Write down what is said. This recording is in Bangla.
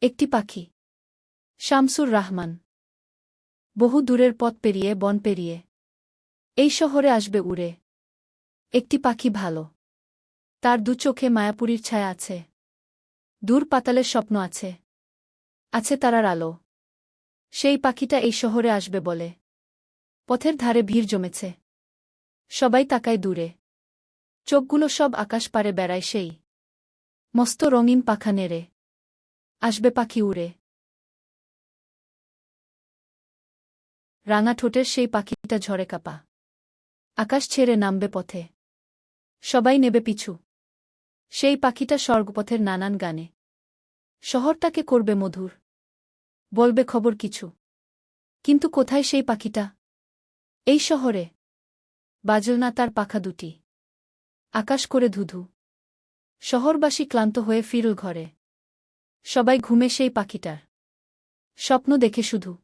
একটি পাখি। শামসুর রাহমান। বহু দূরের পথ পেরিয়ে, বন পেরিয়ে। এই শহরে আসবে উড়ে। একটি পাখি ভালো। তার দু চোখে মায়াপুরীর ছায়া আছে। দূর পাতালের স্বপ্ন আছে। আছে তারার আলো। সেই পাখিটা এই শহরে আসবে বলে। পথের ধারে ভিড় জমেছে। সবাই তাকায় দূরে। চোখগুলো সব আকাশ পারে বেড়ায় সেই। মস্ত রঙিন পাখা নেড়ে। আসবে পাখি উড়ে রাঙা ঠোঁটের সেই পাখিটা ঝরে কাপা আকাশ ছেড়ে নামবে পথে সবাই নেবে পিছু সেই পাখিটা স্বর্গপথের নানান গানে শহরটাকে করবে মধুর বলবে খবর কিছু কিন্তু কোথায় সেই পাখিটা এই শহরে বাজল না তার পাখা দুটি আকাশ করে ধুধু শহরবাসী ক্লান্ত হয়ে ফিরল ঘরে সবাই ঘুমে সেই পাখিটার। স্বপ্ন দেখে শুধু।